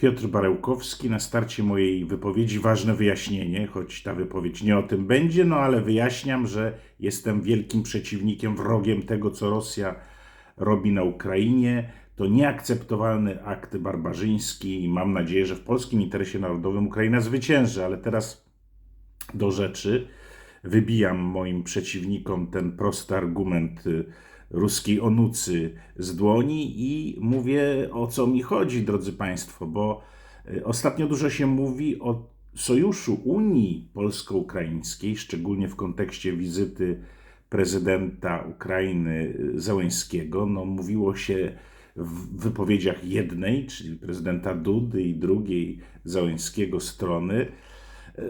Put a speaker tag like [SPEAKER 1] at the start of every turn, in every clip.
[SPEAKER 1] Piotr Barełkowski. Na starcie mojej wypowiedzi ważne wyjaśnienie, choć ta wypowiedź nie o tym będzie, no ale wyjaśniam, że jestem wielkim przeciwnikiem, wrogiem tego, co Rosja robi na Ukrainie. To nieakceptowalny akt barbarzyński i mam nadzieję, że w polskim interesie narodowym Ukraina zwycięży, ale teraz do rzeczy. Wybijam moim przeciwnikom ten prosty argument y, ruskiej onucy z dłoni i mówię o co mi chodzi, drodzy Państwo, bo y, ostatnio dużo się mówi o sojuszu Unii Polsko-Ukraińskiej, szczególnie w kontekście wizyty prezydenta Ukrainy Załęskiego. No, mówiło się w wypowiedziach jednej, czyli prezydenta Dudy i drugiej Załęskiego strony, y,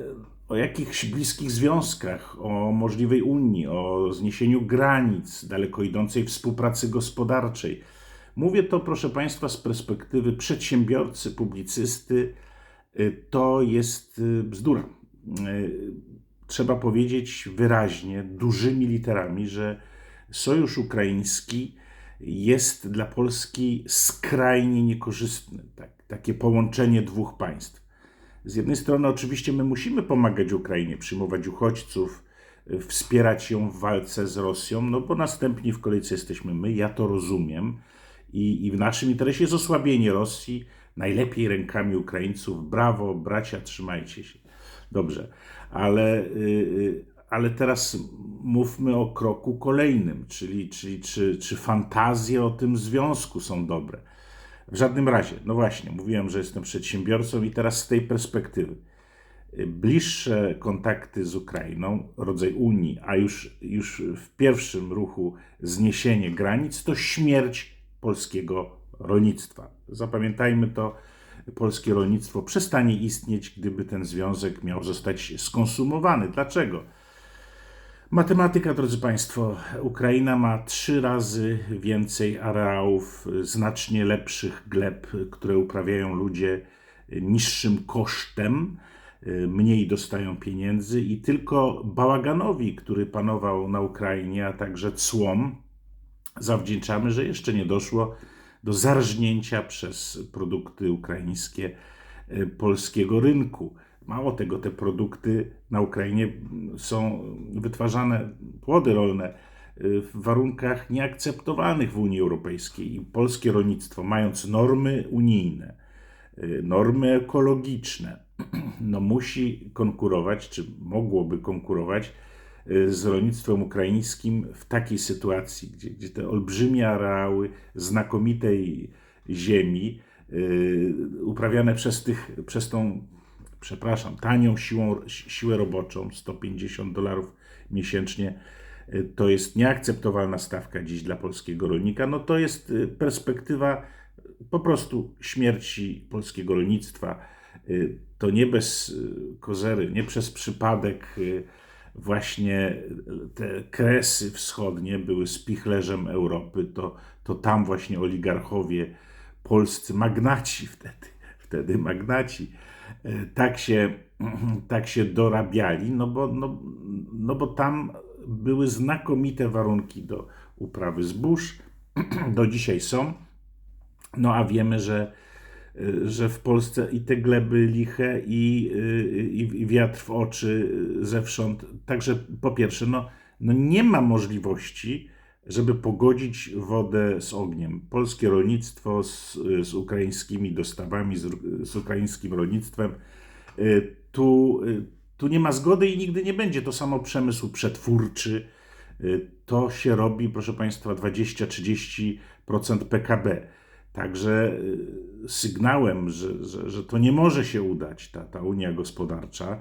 [SPEAKER 1] o jakichś bliskich związkach, o możliwej Unii, o zniesieniu granic, daleko idącej współpracy gospodarczej. Mówię to, proszę Państwa, z perspektywy przedsiębiorcy, publicysty. Y, to jest y, bzdura. Y, trzeba powiedzieć wyraźnie, dużymi literami, że sojusz ukraiński jest dla Polski skrajnie niekorzystny. Tak, takie połączenie dwóch państw. Z jednej strony, oczywiście, my musimy pomagać Ukrainie, przyjmować uchodźców, y, wspierać ją w walce z Rosją, no bo następni w kolejce jesteśmy my, ja to rozumiem. I, I w naszym interesie jest osłabienie Rosji, najlepiej rękami Ukraińców. Brawo, bracia, trzymajcie się. Dobrze, ale, yy, ale teraz mówmy o kroku kolejnym, czyli, czyli czy, czy fantazje o tym związku są dobre. W żadnym razie, no właśnie, mówiłem, że jestem przedsiębiorcą i teraz z tej perspektywy. Bliższe kontakty z Ukrainą, rodzaj Unii, a już, już w pierwszym ruchu zniesienie granic, to śmierć polskiego rolnictwa. Zapamiętajmy to, polskie rolnictwo przestanie istnieć, gdyby ten związek miał zostać skonsumowany. Dlaczego? Matematyka, drodzy Państwo, Ukraina ma trzy razy więcej areałów znacznie lepszych gleb, które uprawiają ludzie niższym kosztem, mniej dostają pieniędzy i tylko bałaganowi, który panował na Ukrainie, a także cłom, zawdzięczamy, że jeszcze nie doszło do zarżnięcia przez produkty ukraińskie polskiego rynku. Mało tego, te produkty na Ukrainie są wytwarzane, płody rolne, y, w warunkach nieakceptowalnych w Unii Europejskiej. I polskie rolnictwo, mając normy unijne, y, normy ekologiczne, no musi konkurować, czy mogłoby konkurować y, z rolnictwem ukraińskim w takiej sytuacji, gdzie, gdzie te olbrzymie areały znakomitej ziemi, uprawiane przez, tych, przez tą przepraszam, tanią siłą, siłę roboczą, 150 dolarów miesięcznie, y, to jest nieakceptowalna stawka dziś dla polskiego rolnika, no to jest y, perspektywa po prostu śmierci polskiego rolnictwa. Y, to nie bez kozery, nie przez przypadek właśnie te kresy wschodnie były spichlerzem Europy, to, to tam właśnie oligarchowie, polscy magnaci wtedy, wtedy magnaci, tak się, tak się dorabiali, no bo, no, no bo tam były znakomite warunki do uprawy zbóż, do dzisiaj są. No a wiemy, że, e, że w Polsce i te gleby liche, i, e, i, i wiatr w oczy zewsząd. Także po pierwsze, no, no nie ma możliwości, żeby pogodzić wodę z ogniem. Polskie rolnictwo z, z ukraińskimi dostawami, z, z ukraińskim rolnictwem, y, tu, y, tu nie ma zgody i nigdy nie będzie. To samo przemysł przetwórczy. Y, to się robi, proszę Państwa, 20-30% PKB. Także sygnałem, że, że, że to nie może się udać, ta, ta Unia Gospodarcza,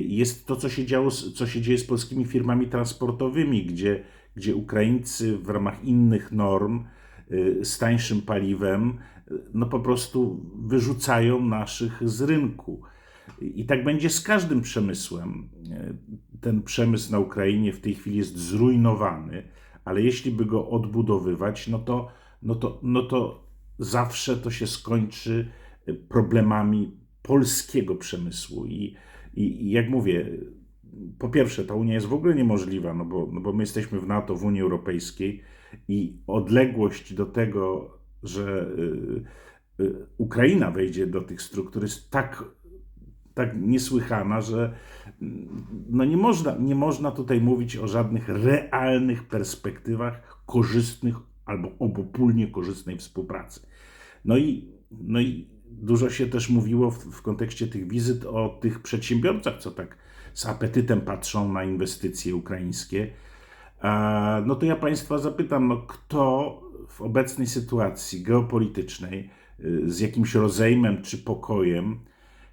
[SPEAKER 1] jest to, co się, działo, co się dzieje z polskimi firmami transportowymi, gdzie gdzie Ukraińcy w ramach innych norm y, z tańszym paliwem y, no po prostu wyrzucają naszych z rynku. I tak będzie z każdym przemysłem. Y, ten przemysł na Ukrainie w tej chwili jest zrujnowany, ale jeśli by go odbudowywać, no to, no to, no to zawsze to się skończy problemami polskiego przemysłu. I, i, i jak mówię, po pierwsze, ta Unia jest w ogóle niemożliwa, no bo, no bo my jesteśmy w NATO, w Unii Europejskiej i odległość do tego, że y, y, Ukraina wejdzie do tych struktur, jest tak, tak niesłychana, że no nie, można, nie można tutaj mówić o żadnych realnych perspektywach korzystnych albo obopólnie korzystnej współpracy. No i, no i dużo się też mówiło w, w kontekście tych wizyt o tych przedsiębiorcach, co tak z apetytem patrzą na inwestycje ukraińskie. A, No to ja Państwa zapytam, kto w obecnej sytuacji geopolitycznej y, z jakimś rozejmem czy pokojem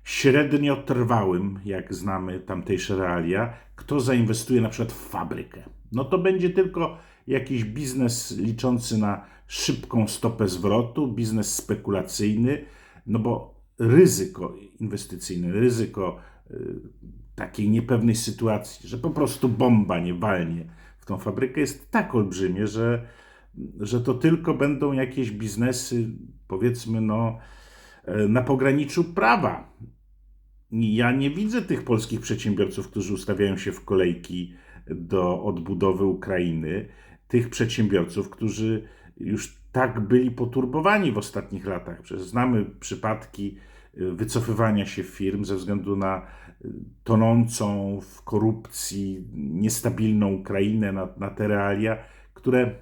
[SPEAKER 1] średniotrwałym, jak znamy tamtejsze realia, kto zainwestuje na przykład w fabrykę? No to będzie tylko jakiś biznes liczący na szybką stopę zwrotu, biznes spekulacyjny, no bo ryzyko inwestycyjne, ryzyko y, takiej niepewnej sytuacji, że po prostu bomba nie walnie w tą fabrykę jest tak olbrzymie, że, że to tylko będą jakieś biznesy, powiedzmy, no, e, na pograniczu prawa. Ja nie widzę tych polskich przedsiębiorców, którzy ustawiają się w kolejki do odbudowy Ukrainy, tych przedsiębiorców, którzy już tak byli poturbowani w ostatnich latach. Przecież znamy przypadki wycofywania się firm ze względu na y, tonącą w korupcji, niestabilną Ukrainę, na, na te realia, które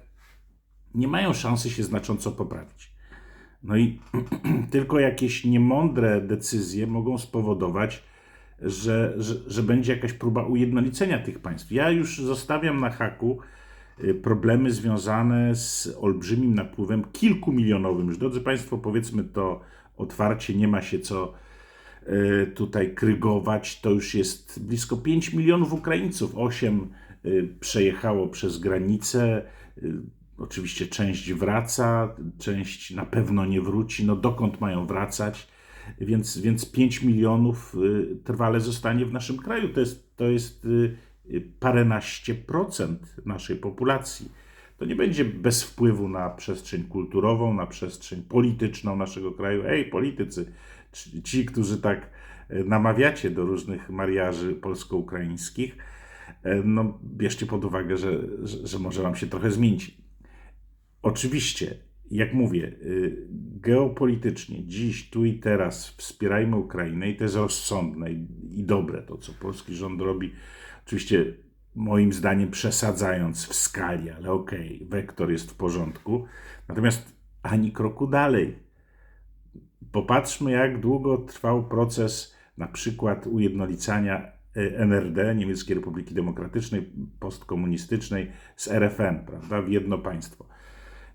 [SPEAKER 1] nie mają szansy się znacząco poprawić. No i tylko jakieś niemądre decyzje mogą spowodować, że, że, że będzie jakaś próba ujednolicenia tych państw. Ja już zostawiam na haku y, problemy związane z olbrzymim napływem kilkumilionowym. Już drodzy Państwo, powiedzmy to otwarcie, nie ma się co y, tutaj krygować. To już jest blisko 5 milionów Ukraińców. 8 y, przejechało przez granicę. Oczywiście część wraca, część na pewno nie wróci. No dokąd mają wracać? Więc, więc 5 milionów trwale zostanie w naszym kraju. To jest, to jest paręnaście procent naszej populacji. To nie będzie bez wpływu na przestrzeń kulturową, na przestrzeń polityczną naszego kraju. Ej, politycy, ci, którzy tak namawiacie do różnych mariaży polsko-ukraińskich, no bierzcie pod uwagę, że, że, że może wam się trochę zmienić. Oczywiście jak mówię, y, geopolitycznie, dziś, tu i teraz wspierajmy Ukrainę i to jest rozsądne i dobre to, co polski rząd robi. Oczywiście, moim zdaniem, przesadzając w skali, ale okej, okay, wektor jest w porządku. Natomiast ani kroku dalej. Popatrzmy, jak długo trwał proces na przykład ujednolicania y, NRD, Niemieckiej Republiki Demokratycznej, postkomunistycznej, z RFN, prawda, w jedno państwo.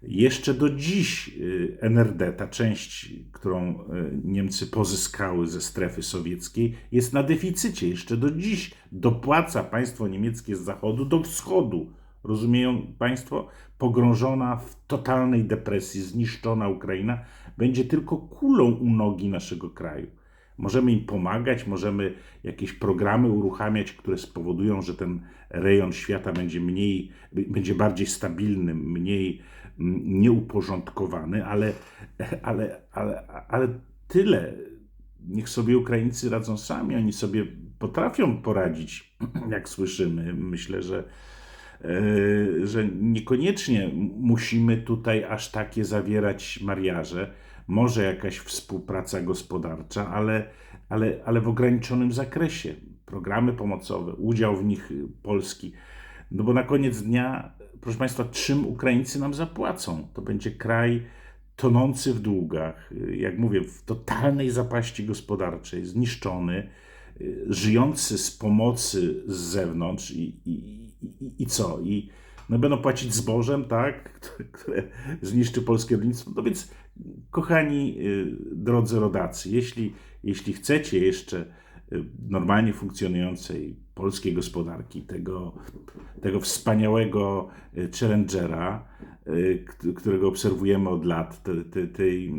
[SPEAKER 1] Jeszcze do dziś y, NRD, ta część, którą y, Niemcy pozyskały ze strefy sowieckiej, jest na deficycie. Jeszcze do dziś dopłaca państwo niemieckie z zachodu do wschodu. Rozumieją Państwo? Pogrążona w totalnej depresji, zniszczona Ukraina będzie tylko kulą u nogi naszego kraju. Możemy im pomagać, możemy jakieś programy uruchamiać, które spowodują, że ten rejon świata będzie mniej, będzie bardziej stabilny, mniej nieuporządkowany, ale, ale, ale, ale tyle. Niech sobie Ukraińcy radzą sami, oni sobie potrafią poradzić, jak słyszymy. Myślę, że, e, że niekoniecznie musimy tutaj aż takie zawierać mariaże. Może jakaś współpraca gospodarcza, ale, ale, ale w ograniczonym zakresie. Programy pomocowe, udział w nich Polski. No bo na koniec dnia proszę Państwa, czym Ukraińcy nam zapłacą? To będzie kraj tonący w długach, jak mówię, w totalnej zapaści gospodarczej, zniszczony, żyjący z pomocy z zewnątrz i, i, i, i co? I no będą płacić zbożem, tak, które, zniszczy polskie rolnictwo. No więc, kochani y, drodzy rodacy, jeśli, jeśli chcecie jeszcze Y, normalnie funkcjonującej polskiej gospodarki, tego, tego wspaniałego y, challengera, którego obserwujemy od lat, te, te, tej,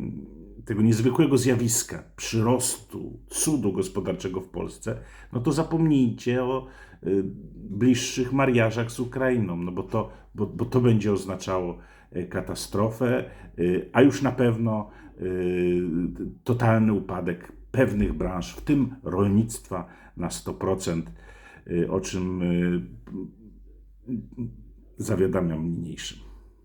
[SPEAKER 1] tego niezwykłego zjawiska, przyrostu, cudu gospodarczego w Polsce, no to zapomnijcie o bliższych mariażach z Ukrainą, no bo to, bo, bo to będzie oznaczało katastrofę, a już na pewno totalny upadek pewnych branż, w tym rolnictwa na 100%, y, o czym y, zawiadamiam niniejszym.